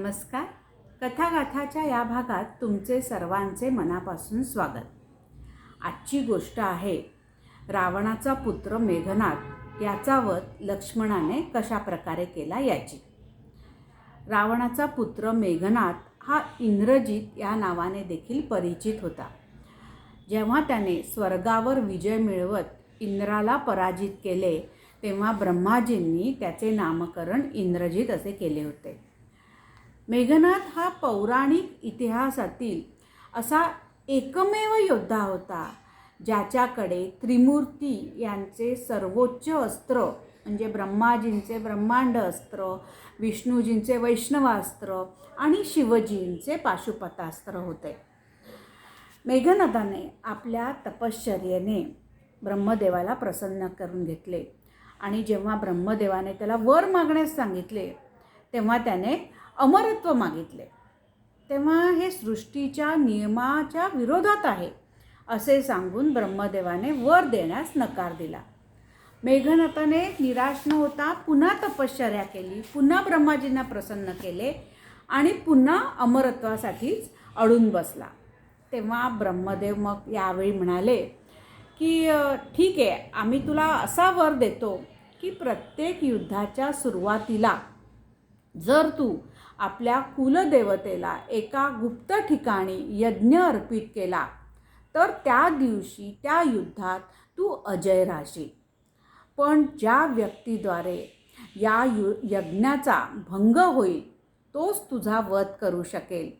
नमस्कार. कथागाथाच्या या भागात तुमचे सर्वांचे मनापासून स्वागत. आजची गोष्ट आहे रावणाचा पुत्र मेघनाथ याचा वध लक्ष्मणाने कशा प्रकारे केला याची रावणाचा पुत्र मेघनाथ हा इंद्रजित या नावाने देखील परिचित होता. जेव्हा त्याने स्वर्गावर विजय मिळवत इंद्राला पराजित केले तेव्हा ब्रह्माजींनी त्याचे नामकरण इंद्रजित असे केले होते. मेघनाथ हा पौराणिक इतिहासातील असा एकमेव योद्धा होता ज्याच्याकडे त्रिमूर्ती यांचे सर्वोच्च अस्त्र म्हणजे ब्रह्माजींचे ब्रह्मांड अस्त्र विष्णूजींचे वैष्णवास्त्र आणि शिवजींचे पाशुपतास्त्र होते. मेघनाथाने आपल्या तपश्चर्येने ब्रह्मदेवाला प्रसन्न करून घेतले आणि जेव्हा ब्रह्मदेवाने त्याला वर मागण्यास सांगितले तेव्हा त्याने अमरत्व मागितले. तेव्हा हे सृष्टीच्या नियमाच्या विरोधात आहे असे सांगून ब्रह्मदेवाने वर देण्यास नकार दिला. मेघनाथाने निराश न होता पुन्हा तपश्चर्या केली पुन्हा ब्रह्माजींना प्रसन्न केले आणि पुन्हा अमरत्वासाठीच अडून बसला. तेव्हा ब्रह्मदेव मग यावेळी म्हणाले की ठीक आहे आम्ही तुला असा वर देतो की प्रत्येक युद्धाच्या सुरुवातीला जर तू आपल्या कुलदेवतेला एका गुप्त ठिकाणी यज्ञ अर्पित केला. तर त्या दिवशी त्या युद्धात तू अजय राहशील पण ज्या व्यक्तीद्वारे या यु यज्ञाचा भंग होईल तोच तुझा वध करू शकेल.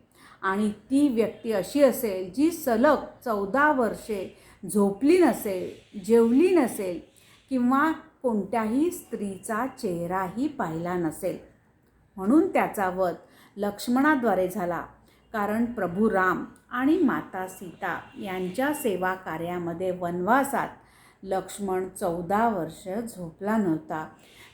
आणि ती व्यक्ती अशी असेल जी सलग चौदा वर्षे झोपली नसेल जेवली नसेल किंवा कोणत्याही स्त्रीचा चेहराही पाहिला नसेल. म्हणून त्याचा वध लक्ष्मणाद्वारे झाला. कारण प्रभू राम आणि माता सीता यांच्या सेवा कार्यामध्ये वनवासात लक्ष्मण चौदा वर्ष झोपला नव्हता.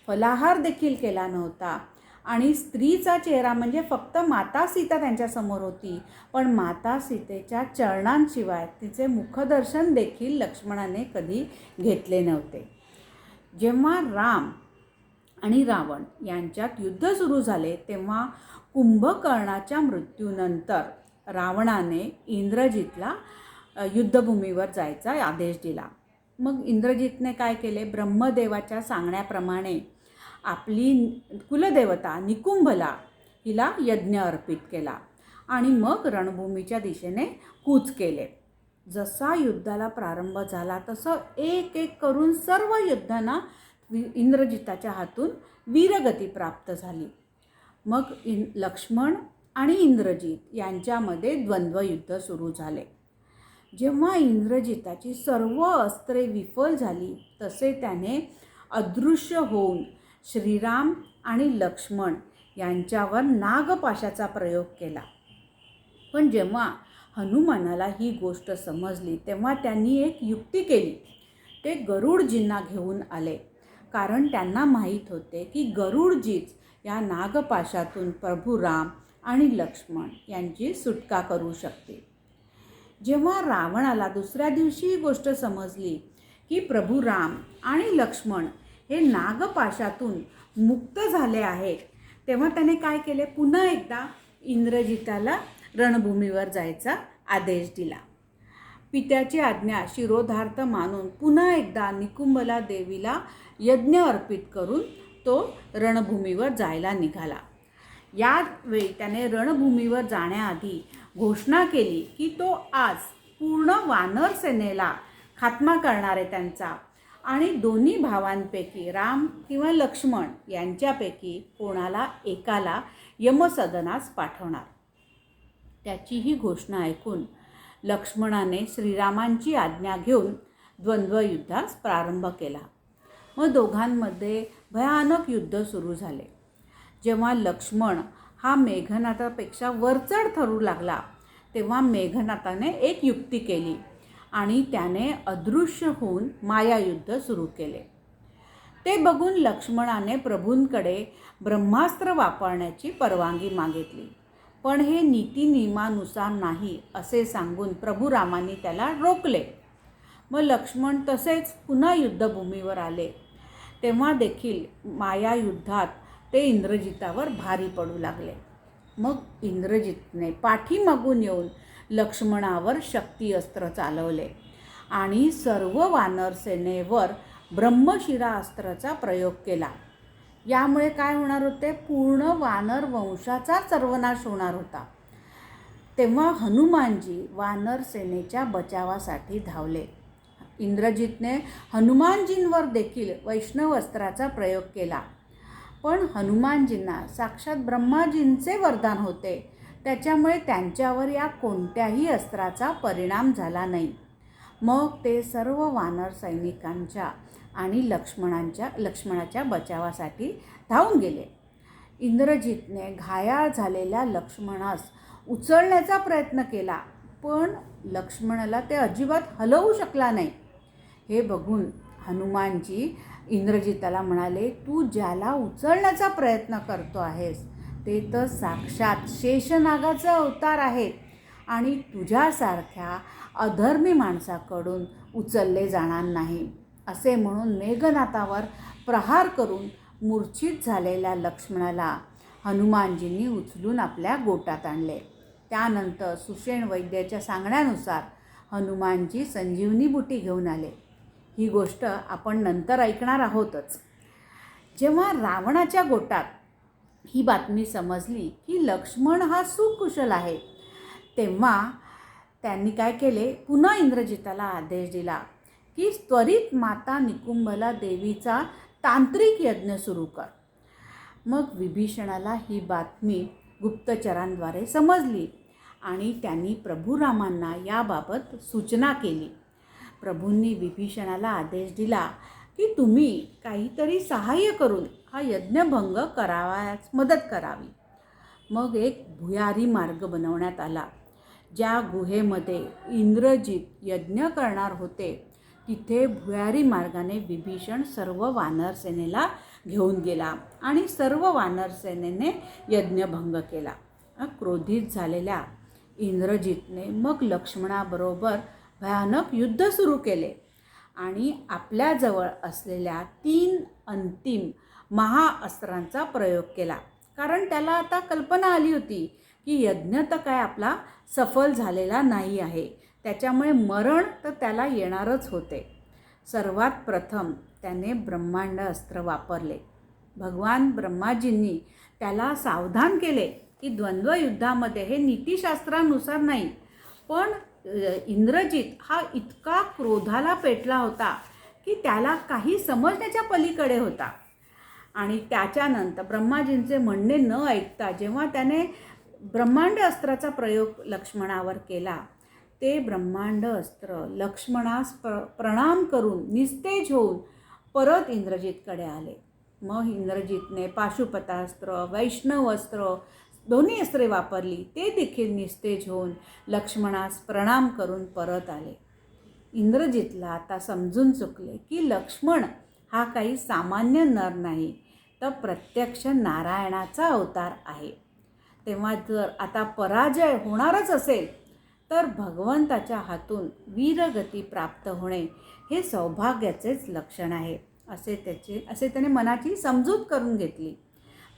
फलाहार देखील केला नव्हता. आणि स्त्रीचा चेहरा म्हणजे फक्त माता सीता त्यांच्यासमोर होती. पण माता सीतेच्या चरणांशिवाय तिचे मुखदर्शन देखील लक्ष्मणाने कधी घेतले नव्हते. जेव्हा राम आणि रावण यांच्यात युद्ध सुरू झाले तेव्हा कुंभकर्णाच्या मृत्यूनंतर रावणाने इंद्रजितला युद्धभूमीवर जायचा आदेश दिला. मग इंद्रजितने काय केले? ब्रह्मदेवाच्या सांगण्याप्रमाणे आपली कुलदेवता निकुंभला हिला यज्ञ अर्पित केला आणि मग रणभूमीच्या दिशेने कूच केले. जसा युद्धाला प्रारंभ झाला तसं एक एक करून सर्व युद्धांना वि- इंद्रजिताच्या हातून वीरगती प्राप्त झाली. मग इन लक्ष्मण आणि इंद्रजित यांच्यामध्ये द्वंद्वयुद्ध सुरू झाले. जेव्हा इंद्रजिताची सर्व अस्त्रे विफल झाली तसे त्याने अदृश्य होऊन श्रीराम आणि लक्ष्मण यांच्यावर नागपाशाचा प्रयोग केला. पण जेव्हा हनुमानाला ही गोष्ट समजली तेव्हा त्यांनी एक युक्ती केली. ते गरुडजींना घेऊन आले. कारण त्यांना माहीत होते की गरुडजीच या नागपाशातून प्रभू राम आणि लक्ष्मण यांची सुटका करू शकते. जेव्हा रावणाला दुसऱ्या दिवशी ही गोष्ट समजली की प्रभू राम आणि लक्ष्मण हे नागपाशातून मुक्त झाले आहेत तेव्हा त्याने काय केले? पुन्हा एकदा इंद्रजिताला रणभूमीवर जायचा आदेश दिला. पित्याची आज्ञा शिरोधार्थ मानून पुन्हा एकदा निकुंभला देवीला यज्ञ अर्पित करून तो रणभूमीवर जायला निघाला. यावेळी त्याने रणभूमीवर जाण्याआधी घोषणा केली की तो आज पूर्ण वानर सेनेला खात्मा करणार आहे त्यांचा आणि दोन्ही भावांपैकी राम किंवा लक्ष्मण यांच्यापैकी कोणाला एकाला यमसदनास पाठवणार? त्याची ही घोषणा ऐकून लक्ष्मणाने श्रीरामांची आज्ञा घेऊन द्वंद्वयुद्धास प्रारंभ केला. मग दोघांमध्ये भयानक युद्ध सुरू झाले. जेव्हा लक्ष्मण हा मेघनाथापेक्षा वरचढ ठरू लागला तेव्हा मेघनाथाने एक युक्ती केली आणि त्याने अदृश्य होऊन मायायुद्ध सुरू केले. ते बघून लक्ष्मणाने प्रभूंकडे ब्रह्मास्त्र वापरण्याची परवानगी मागितली. पण हे नीतिनियमानुसार नाही असे सांगून प्रभू त्याला रोखले. मग लक्ष्मण तसेच पुन्हा युद्धभूमीवर आले. तेव्हा देखील माया युद्धात ते इंद्रजितावर भारी पडू लागले. मग इंद्रजितने पाठीमागून येऊन लक्ष्मणावर शक्ती अस्त्र चालवले आणि सर्व वानर सेनेवर ब्रह्मशिरा अस्त्राचा प्रयोग केला. यामुळे काय होणार होते? पूर्ण वानर वंशाचा सर्वनाश होणार होता. तेव्हा हनुमानजी वानर सेनेच्या बचावासाठी धावले. इंद्रजितने हनुमानजींवर देखील वैष्णव अस्त्राचा प्रयोग केला. पण हनुमानजींना साक्षात ब्रह्माजींचे वरदान होते. त्याच्यामुळे त्यांच्यावर या कोणत्याही अस्त्राचा परिणाम झाला नाही. मग ते सर्व वानर सैनिकांच्या आणि लक्ष्मणांच्या लक्ष्मणाच्या बचावासाठी धावून गेले. इंद्रजितने घायाळ झालेल्या लक्ष्मणास उचलण्याचा प्रयत्न केला पण लक्ष्मणाला ते अजिबात हलवू शकला नाही. हे बघून हनुमानजी इंद्रजिताला म्हणाले तू ज्याला उचलण्याचा प्रयत्न करतो आहेस ते तर साक्षात शेषनागाचा अवतार आहे आणि तुझ्यासारख्या अधर्मी माणसाकडून उचलले जाणार नाही. असे म्हणून मेघनाथावर प्रहार करून मूर्छित झालेल्या लक्ष्मणाला हनुमानजींनी उचलून आपल्या गोटात आणले. त्यानंतर सुषेण वैद्याच्या सांगण्यानुसार हनुमानजी संजीवनी बुटी घेऊन आले. ही गोष्ट आपण नंतर ऐकणार आहोतच. जेव्हा रावणाच्या गोटात ही बातमी समजली की लक्ष्मण हा सुकुशल आहे तेव्हा त्यांनी काय केले? पुन्हा इंद्रजिताला आदेश दिला. की त्वरित माता निकुंभला देवीचा तांत्रिक यज्ञ सुरू कर. मग विभीषणाला ही बातमी गुप्तचरांद्वारे समजली आणि त्यांनी प्रभुरामांना याबाबत सूचना केली. प्रभूंनी विभीषणाला आदेश दिला की तुम्ही काहीतरी सहाय्य करून हा यज्ञभंग करावयास मदत करावी. मग एक भुयारी मार्ग बनवण्यात आला. ज्या गुहेमध्ये इंद्रजित यज्ञ करणार होते तिथे भुयारी मार्गाने विभीषण सर्व वानर सेनेला घेऊन गेला आणि सर्व वानर सेनेने यज्ञभंग केला. क्रोधित झालेल्या इंद्रजितने मग लक्ष्मणाबरोबर भयानक युद्ध सुरू केले आणि आपल्याजवळ असलेल्या तीन अंतिम महाअस्त्रांचा प्रयोग केला. कारण त्याला आता कल्पना आली होती की यज्ञ तर काय आपला सफल झालेला नाही आहे. त्याच्यामुळे मरण तर त्याला येणारच होते. सर्वात प्रथम त्याने ब्रह्मांड अस्त्र वापरले. भगवान ब्रह्माजींनी त्याला सावधान केले की द्वंद्वयुद्धामध्ये हे नीतिशास्त्रानुसार नाही पण इंद्रजित हा इतका क्रोधाला पेटला होता की त्याला काही समजण्याच्या पलीकडे होता. आणि त्याच्यानंतर ब्रह्माजींचे म्हणणे न ऐकता जेव्हा त्याने ब्रह्मांड अस्त्राचा प्रयोग लक्ष्मणावर केला ते ब्रह्मांड अस्त्र लक्ष्मणास प्र प्रणाम करून निस्तेज होऊन परत इंद्रजितकडे आले. मग इंद्रजितने पाशुपतास्त्र वैष्णव अस्त्र दोन्ही अस्त्रे वापरली. ते देखील निस्तेज होऊन लक्ष्मणास प्रणाम करून परत आले. इंद्रजितला आता समजून चुकले की लक्ष्मण हा काही सामान्य नर नाही तर प्रत्यक्ष नारायणाचा अवतार आहे. तेव्हा जर आता पराजय होणारच असेल तर भगवंताच्या हातून वीरगती प्राप्त होणे हे सौभाग्याचेच लक्षण आहे असे त्याचे असे त्याने मनाची समजूत करून घेतली.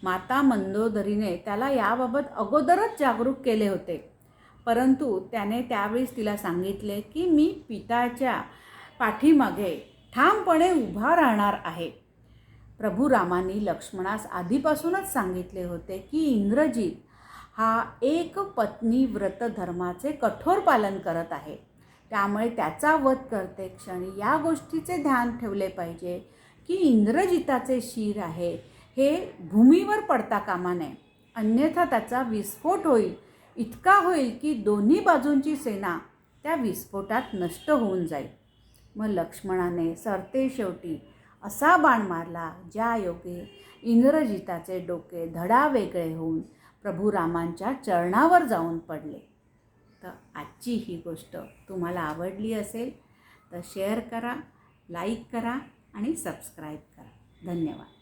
माता मंदोदरीने त्याला याबाबत अगोदरच जागरूक केले होते. परंतु त्याने त्यावेळेस तिला सांगितले की मी पिताच्या पाठीमागे ठामपणे उभा राहणार आहे. प्रभू रामांनी लक्ष्मणास आधीपासूनच सांगितले होते की इंद्रजीत हा एक पत्नी व्रत धर्माचे कठोर पालन करत आहे. त्यामुळे त्याचा वध करते क्षणी या गोष्टीचे ध्यान ठेवले पाहिजे की इंद्रजिताचे शिर आहे हे भूमीवर पडता कामा नये. अन्यथा त्याचा विस्फोट होईल. इतका होईल की दोन्ही बाजूंची सेना त्या विस्फोटात नष्ट होऊन जाईल. मग लक्ष्मणाने सरते शेवटी असा बाण मारला ज्या योगे इंद्रजिताचे डोके धडा वेगळे होऊन प्रभू रामांच्या चरणावर जाऊन पडले. तर आजची ही गोष्ट तुम्हाला आवडली असेल तर शेअर करा लाईक करा आणि सबस्क्राईब करा. धन्यवाद.